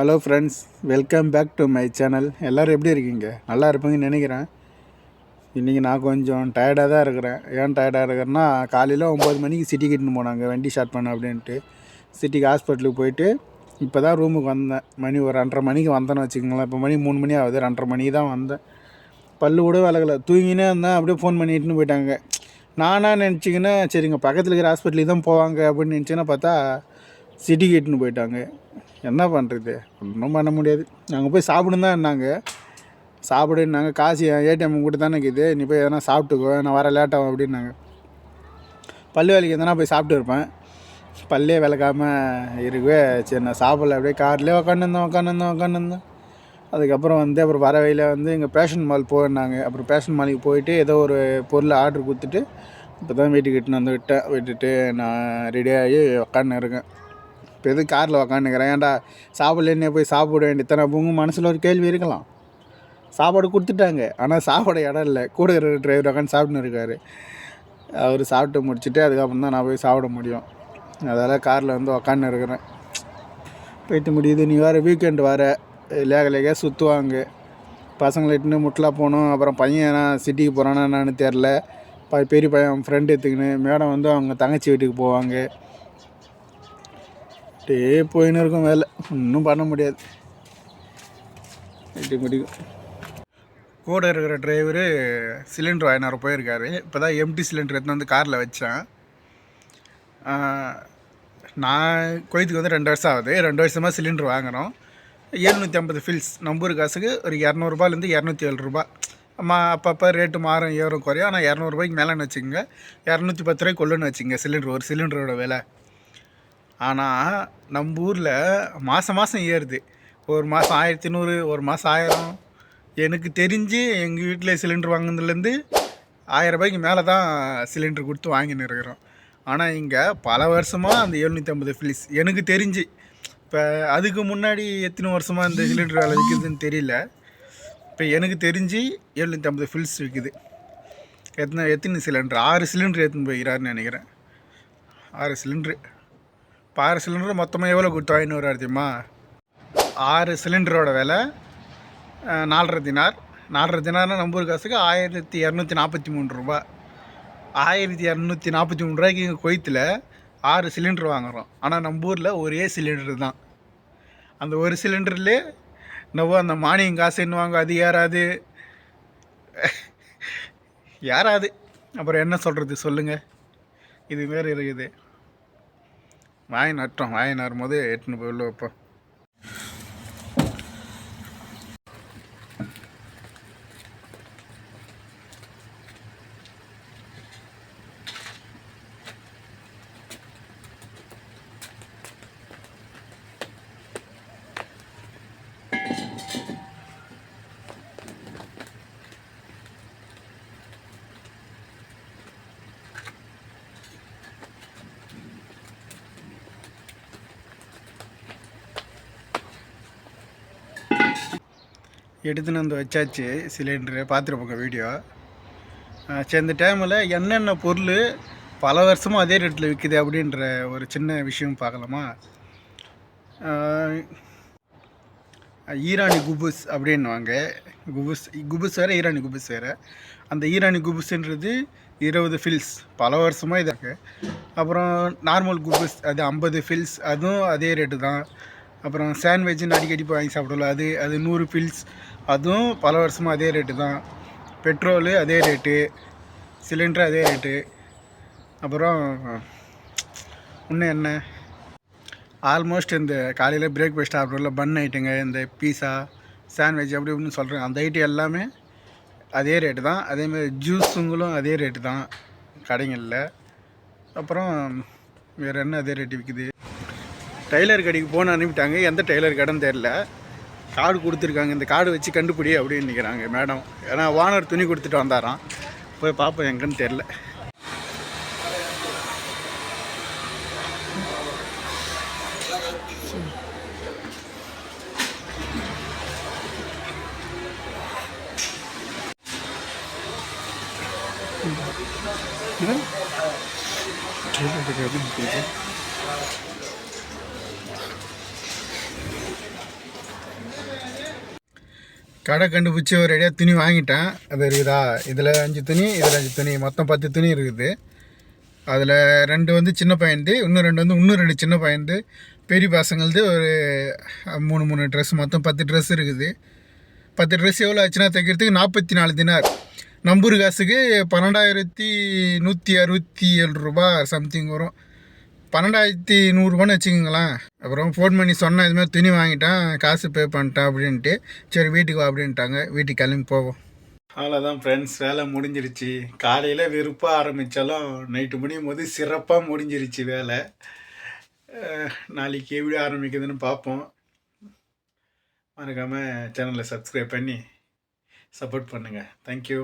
Hello friends welcome back to my channel எல்லோரும் எப்படி இருக்கீங்க? நல்லா இருப்பீங்கன்னு நினைக்கிறேன். இன்றைக்கி நான் கொஞ்சம் டயர்டாக தான் இருக்கிறேன். ஏன் டயர்டாக இருக்கிறேன்னா காலையில் ஒம்பது மணிக்கு சிட்டிக்கு இட்டுன்னு போனாங்க. வண்டி ஸ்டார்ட் பண்ண அப்படின்ட்டு. சிட்டிக்கு ஹாஸ்பிட்டலுக்கு போயிட்டு இப்போ தான் ரூமுக்கு வந்தேன். மணி ஒரு ரெண்டரை மணிக்கு வந்தேன்னு வச்சுக்கோங்களேன். இப்போ மணி மூணு மணி ஆகுது. ரெண்டரை மணிக்கு தான் வந்தேன். பல்லு கூட விலகலை. தூங்கினே இருந்தேன். அப்படியே ஃபோன் பண்ணிட்டுன்னு போயிட்டாங்க. நானாக நினச்சிக்கினே சரிங்க பக்கத்தில் இருக்கிற ஹாஸ்பிட்டலுக்கு தான் போவாங்க அப்படின்னு நினச்சிங்கன்னா பார்த்தா சிட்டிக்கு இட்டுன்னு போயிட்டாங்க. என்ன பண்ணுறது ஒன்றும் பண்ண முடியாது. நாங்கள் போய் சாப்பிடுன்னு தான் இருந்தாங்க. சாப்பிடுன்னாங்க. காசு ஏடிஎம் கூட தானே இருக்குது. நீ போய் எதனா சாப்பிட்டுக்கோ. நான் வர லேட்டாகும் அப்படின்னாங்க. பல்லு வேலைக்கு எதனா போய் சாப்பிட்டு இருப்பேன். பல்லே விளக்காமல் இருக்கவே சரி நான் சாப்பிடல. அப்படியே கார்லேயே உக்காந்துருந்தேன் உக்காந்துருந்தேன் உக்காந்துருந்தேன். அதுக்கப்புறம் வந்து அப்புறம் வர வழியில் வந்து இங்கே பேஷன் மால் போயிருந்தாங்க. அப்புறம் பேஷன் மாலுக்கு போயிட்டு ஏதோ ஒரு பொருள் ஆர்டர் கொடுத்துட்டு இப்போ தான் வீட்டுக்கு இட்டுன்னு வந்து விட்டேன். விட்டுட்டு நான் ரெடியாகி உக்காந்து இருக்கேன் இப்போ எது காரில் உக்காந்துக்கிறேன் ஏன்டா சாப்பிட்லன்னே போய் சாப்பிட. வேண்டியதானே உங்கள் மனசில் ஒரு கேள்வி இருக்கலாம். சாப்பாடு கொடுத்துட்டாங்க. ஆனால் சாப்பாடு இடம் இல்லை. கூட இருக்கிற டிரைவர் உட்காந்து சாப்பிட்டுன்னு இருக்காரு. அவர் சாப்பிட்டு முடிச்சுட்டு அதுக்கப்புறம் தான் நான் போய் சாப்பிட முடியும். அதால் காரில் வந்து உக்காந்து இருக்கிறேன் போயிட்டு முடியுது. நீ வேறு வீக்கெண்டு வர. லேக லேக சுற்றுவாங்க பசங்களை இட்டுன்னு முட்டலாக போகணும். அப்புறம் பையன் சிட்டிக்கு போகிறானா என்னன்னு தெரில ப பெரிய பையன் ஃப்ரெண்டு எடுத்துக்கின்னு. மேடம் வந்து அவங்க தங்கச்சி வீட்டுக்கு போவாங்க. அப்படியே போயின்னு இருக்கும் வேலை. ஒன்றும் பண்ண முடியாது. எப்படி முடியும் கூட இருக்கிற டிரைவரு சிலிண்டர் வாங்கினார் போயிருக்காரு. இப்போ தான் எம்டி சிலிண்டர் எடுத்துன்னு வந்து காரில் வச்சேன். நான் கொய்த்துக்கு வந்து ரெண்டு வருஷம் ஆகுது. ரெண்டு வருஷமாக சிலிண்டர் வாங்குகிறோம் எழுநூற்றி ஐம்பது ஃபில்ஸ் நம்பூர் காசுக்கு ஒரு இரநூறுபாலேருந்து இரநூத்தி ஏழு ரூபா மா அப்பப்போ ரேட்டு மாறும் ஏறும் குறையும். ஆனால் இரநூறுபாய்க்கு மேலேன்னு வச்சுக்கோங்க. இரநூத்தி பத்து ரூபாய்க்கு கொள்ளுன்னு வச்சுங்க சிலிண்டர் ஒரு சிலிண்டரோட விலை. ஆனால் நம்ம ஊரில் மாதம் மாதம் ஏறுது. ஒரு மாதம் ஆயிரத்தி நூறு ஒரு மாதம் ஆயிரம். எனக்கு தெரிஞ்சு எங்கள் வீட்டில் சிலிண்டர் வாங்கினதுலேருந்து ஆயிரம் ரூபாய்க்கு மேலே தான் சிலிண்டர் கொடுத்து வாங்கின்னு இருக்கிறோம். ஆனால் இங்கே பல வருஷமாக அந்த எழுநூற்றி ஐம்பது ஃபிலிஸ் எனக்கு தெரிஞ்சு. இப்போ அதுக்கு முன்னாடி எத்தனை வருஷமாக இந்த சிலிண்டர் வேலை விற்கிதுன்னு தெரியல. இப்போ எனக்கு தெரிஞ்சு எழுநூற்றி ஐம்பது ஃபில்ஸ் விற்குது எத்தனை எத்தனை சிலிண்டர்? ஆறு சிலிண்டர் எடுத்துன்னு போய்கிறாருன்னு நினைக்கிறேன். ஆறு சிலிண்டரு. இப்போ ஆறு சிலிண்டர் மொத்தமாக எவ்வளோ கொடுத்து வாங்கின்னு வராரு தெரியுமா ஆறு சிலிண்டரோட விலை நாலரை தினார். நாலரை தினார்னா நம்பூர் காசுக்கு ஆயிரத்தி இரநூத்தி நாற்பத்தி மூணு ரூபா. ஆயிரத்தி இரநூத்தி நாற்பத்தி மூணு ரூபாய்க்கு இங்கே கொய்த்தில் ஆறு சிலிண்டர் வாங்குகிறோம் ஆனால் நம்ம ஊரில் ஒரே சிலிண்டர் தான். அந்த ஒரு சிலிண்டர்லேயே நம்ம அந்த மானியம் காசு என்னவாங்க அது ஏறாது. ஏறாது. அப்புறம் என்ன சொல்கிறது சொல்லுங்கள் இது மாரி இருக்குது. வாய் நட்டோம் வாய் நறும்போது எட்டுன்னு போய் உள்ள வைப்போம். எடுத்துன்னு வந்து வச்சாச்சு சிலிண்டரு பார்த்துருப்போங்க வீடியோ. சரி இந்த டைமில் என்னென்ன பொருள் பல வருஷமாக அதே ரேட்டில் விற்குது அப்படின்ற ஒரு சின்ன விஷயம் பார்க்கலாமா? ஈரானி குபுஸ் அப்படின்னுவாங்க. குபுஸ் குபுஸ் வேறு ஈரானி குபுஸ் வேறு. அந்த ஈரானி குபுஸ்ன்றது இருபது ஃபில்ஸ் பல வருஷமாக இதாக அப்புறம் நார்மல் குபுஸ் அது ஐம்பது ஃபில்ஸ் அதுவும் அதே ரேட்டு தான். அப்புறம் சாண்ட்விட்ஜுன்னு அடிக்கடி போய் வாங்கி சாப்பிடல அது அது நூறு பில்ஸ் அதுவும் பல வருஷமாக அதே ரேட்டு தான். பெட்ரோலு அதே ரேட்டு சிலிண்டர் அதே ரேட்டு அப்புறம் இன்னும் என்ன? ஆல்மோஸ்ட் இந்த காலையில் பிரேக்ஃபாஸ்ட் சாப்பிட்றதுல பன் ஐட்டங்க இந்த பீஸா சாண்ட்விச் அப்படி இப்படின்னு சொல்கிறேன் அந்த ஐட்டம் எல்லாமே அதே ரேட்டு தான். அதேமாதிரி ஜூஸுங்களும் அதே ரேட்டு தான். கடைங்களில். அப்புறம் வேறு என்ன அதே ரேட்டு விற்குது டெய்லர் கடைக்கு போன அனுப்பிட்டாங்க எந்த டெய்லர் கடைன்னு தெரில கார்டு கொடுத்துருக்காங்க. இந்த கார்டு வச்சு கண்டுபிடி அப்படின்னு நிற்கிறாங்க மேடம். ஏன்னா ஓனர் துணி கொடுத்துட்டு வந்தாராம். போய் பார்ப்போம் எங்கன்னு தெரில Thank you. கடை கண்டுபிடிச்சி ஒரு அடியாக துணி வாங்கிட்டேன். அது இருக்குதா? இதில் அஞ்சு துணி இதில் அஞ்சு துணி. மொத்தம் பத்து துணி இருக்குது. அதில் ரெண்டு வந்து சின்ன பையன்து இன்னும் ரெண்டு வந்து இன்னும் ரெண்டு சின்ன பையன்து. பெரிய பசங்களது ஒரு மூணு மூணு ட்ரெஸ் மொத்தம் பத்து ட்ரெஸ் இருக்குது. பத்து ட்ரெஸ் எவ்வளோ ஆச்சுன்னா தைக்கிறதுக்கு நாற்பத்தி நாலு தினார். நம்பூர் காசுக்கு பன்னெண்டாயிரத்தி நூற்றி அறுபத்தி ஏழு ரூபா சம்திங் வரும். பன்னெண்டாயிரத்தி நூறுரூவான்னு வச்சுக்கோங்களேன். அப்புறம் ஃபோன் பண்ணி சொன்னேன் இதுமாதிரி துணி வாங்கிட்டேன் காசு பே பண்ணிட்டேன் அப்படின்ட்டு சரி வீட்டுக்கு வா அப்படின்ட்டாங்க. வீட்டுக்கு கிளம்பி போவோம். அவ்வளோதான் ஃப்ரெண்ட்ஸ் வேலை முடிஞ்சிருச்சு. காலையில் வெறுப்பாக ஆரம்பித்தாலும் நைட்டு முடியும் போது சிறப்பாக முடிஞ்சிருச்சு வேலை. நாளைக்கு எப்படி ஆரம்பிக்குதுன்னு பார்ப்போம். மறக்காமல் சேனலை சப்ஸ்கிரைப் பண்ணி சப்போர்ட் பண்ணுங்கள் தேங்க்யூ